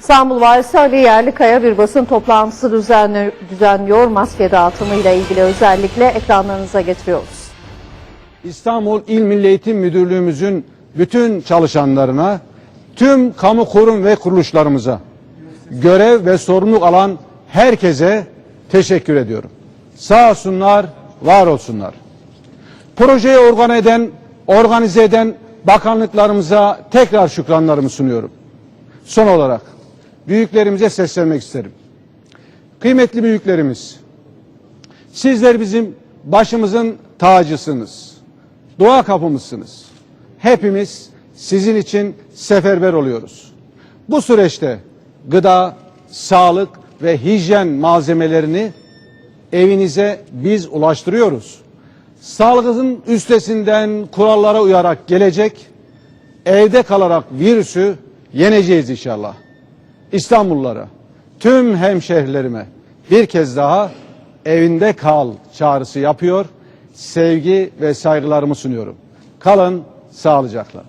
İstanbul Valisi Ali Yerlikaya bir basın toplantısı düzenli, düzenliyor. Maske dağıtımı ile ilgili özellikle ekranlarınıza getiriyoruz. İstanbul İl Milli Eğitim Müdürlüğümüzün bütün çalışanlarına, tüm kamu kurum ve kuruluşlarımıza, görev ve sorumluluk alan herkese teşekkür ediyorum. Sağ olsunlar, var olsunlar. Projeyi organ eden, organize eden bakanlıklarımıza tekrar şükranlarımı sunuyorum. Son olarak büyüklerimize seslenmek isterim. Kıymetli büyüklerimiz, sizler bizim başımızın tacısınız. Dua kapımızsınız. Hepimiz sizin için seferber oluyoruz. Bu süreçte gıda, sağlık ve hijyen malzemelerini evinize biz ulaştırıyoruz. Sağlığınızın üstesinden kurallara uyarak gelecek, evde kalarak virüsü yeneceğiz inşallah. İstanbullulara, tüm hemşehrilerime bir kez daha evinde kal çağrısı yapıyor. Sevgi ve saygılarımı sunuyorum. Kalın sağlıcakla.